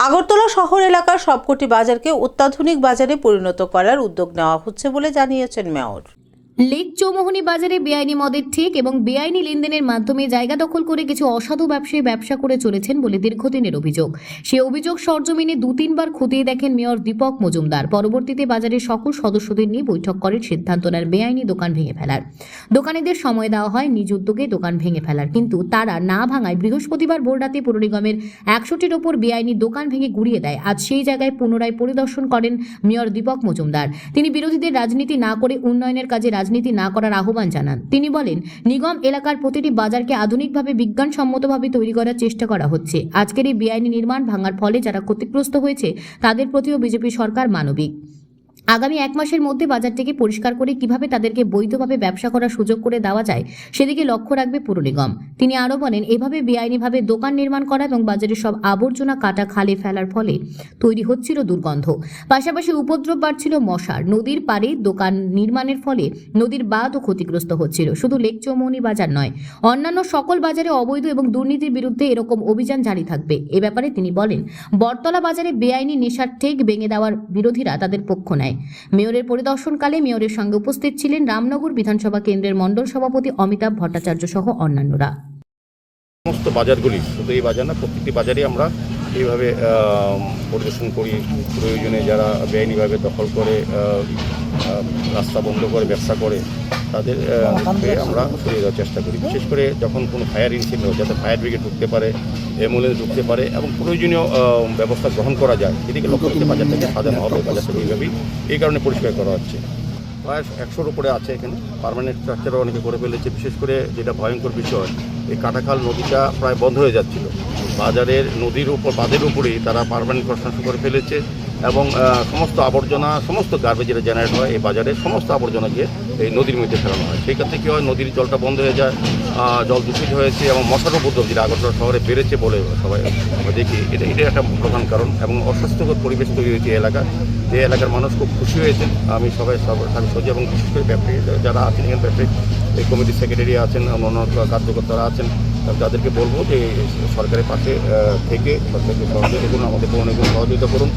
আগরতলা শহর এলাকার সবকটি বাজারকে অত্যাধুনিক বাজারে পরিণত করার উদ্যোগ নেওয়া হচ্ছে বলে জানিয়েছেন মেয়র। লেক চৌমোহনী বাজারে বেআইনি মদের ঠিক এবং বেআইনি লেনদেনের মাধ্যমে জায়গা দখল করে কিছু অসাধু ব্যবসায়ী ব্যবসা করে চলেছেন বলে দীর্ঘদিনের অভিযোগ। সে অভিযোগ সরজমিনে দু, তিনবার খতিয়ে দেখেন মেয়র দীপক মজুমদার। পরবর্তীতে বাজারের সকল সদস্যদের নিয়ে বৈঠক করেন সিদ্ধান্ত নেন বেআইনি দোকান ভেঙে ফেলার। দোকানিদের সময় দেওয়া হয় নিজ উদ্যোগে দোকান ভেঙে ফেলার। কিন্তু তারা না ভাঙায় বৃহস্পতিবার ভোররাতে পৌর নিগমের একশোটির ওপর বেআইনি দোকান ভেঙে গুড়িয়ে দেয়। আজ সেই জায়গায় পুনরায় পরিদর্শন করেন মেয়র দীপক মজুমদার। তিনি বিরোধীদের রাজনীতি না করে উন্নয়নের কাজে রাজনীতি না করার আহ্বান জানান। তিনি বলেন, নিগম এলাকার প্রতিটি বাজারকে আধুনিকভাবে বিজ্ঞানসম্মতভাবে তৈরি করার চেষ্টা করা হচ্ছে। আজকের এই বেআইনি নির্মাণ ভাঙার ফলে যারা ক্ষতিগ্রস্ত হয়েছে, তাদের প্রতিও বিজেপি সরকার মানবিক। আগামী এক মাসের মধ্যে বাজারটিকে পরিষ্কার করে কীভাবে তাদেরকে বৈধভাবে ব্যবসা করার সুযোগ করে দেওয়া যায়, সেদিকে লক্ষ্য রাখবে পুর নিগম। তিনি আরও বলেন, এভাবে বেআইনিভাবে দোকান নির্মাণ করা এবং বাজারের সব আবর্জনা কাটা, খালে ফেলার ফলে তৈরি হচ্ছিল দুর্গন্ধ। পাশাপাশি উপদ্রব বাড়ছিল মশার, নদীর পাড়ে দোকান নির্মাণের ফলে নদীর বাঁধও ক্ষতিগ্রস্ত হচ্ছিল। শুধু লেক চৌমৌনি বাজার নয়, অন্যান্য সকল বাজারে অবৈধ এবং দুর্নীতির বিরুদ্ধে এরকম অভিযান জারি থাকবে। এ ব্যাপারে তিনি বলেন, বটতলা বাজারে বেআইনি নেশার ঠেক ভেঙে দেওয়ার বিরোধীরা তাদের পক্ষ নেয় মেয়রের পরিদর্শনকালে মেয়রের সঙ্গে উপস্থিত ছিলেন রামনগর বিধানসভা কেন্দ্রের মণ্ডল সভাপতি অমিতাভ ভট্টাচার্য সহ অন্যান্যরা। সমস্ত বাজারগুলি শুধু এই বাজার না প্রত্যেকটি বাজারে আমরা এইভাবে পরিদর্শন করি। প্রয়োজনে যারা বেআইনিভাবে দখল করে রাস্তা বন্ধ করে ব্যবসা করে তাদের আমরা সরিয়ে দেওয়ার চেষ্টা করি। বিশেষ করে যখন কোনো ফায়ার ইনসিডেন্ট হয় যাতে ফায়ার ব্রিগেড ঢুকতে পারে অ্যাম্বুলেন্স ঢুকতে পারে এবং প্রয়োজনীয় ব্যবস্থা গ্রহণ করা যায়। এদিকে লক্ষ্য বাজার বাজারটাকে সাজানো হবে বাজারটাকে এইভাবেই এই কারণে পরিষ্কার করা হচ্ছে। প্রায় একশোর উপরে আছে এখানে। পারমানেন্ট স্ট্রাকচারও অনেকে করে ফেলেছে। বিশেষ করে যেটা ভয়ঙ্কর বিষয়, এই কাটাখাল নদীটা প্রায় বন্ধ হয়ে যাচ্ছিল। বাজারের নদীর উপর, বাঁধের উপরেই তারা পারমানেন্ট কনস্ট্রাকশন করে ফেলেছে। এবং সমস্ত আবর্জনা, সমস্ত গার্বেজ জেনারেট হয় এই বাজারে, সমস্ত আবর্জনাকে এই নদীর মধ্যে ফেলানো হয়। সেই ক্ষেত্রে কী হয়, নদীর জলটা বন্ধ হয়ে যায় জল দূষিত হয়েছে এবং মশার উপদ্রব যেটা আগরতলা শহরে বেড়েছে বলে সবাই, আমরা দেখি, এটা এটা একটা প্রধান কারণ এবং অস্বাস্থ্যকর পরিবেশ তৈরি হয়েছে এই এলাকায়। যে এলাকার মানুষ খুব খুশি হয়েছেন আমি সবাই, সব- আমি সজি এবং বিশেষ করে ব্যবসায়ী যারা আছেন, এখানে ব্যবসায়ী, এই কমিটির সেক্রেটারি আছেন, অন্য কার্যকর্তারা আছেন তাদেরকে বলব যে সরকারের পাশে থেকে সরকারকে সহযোগিতা করুন, আমাদের নিগম সহযোগিতা করুন।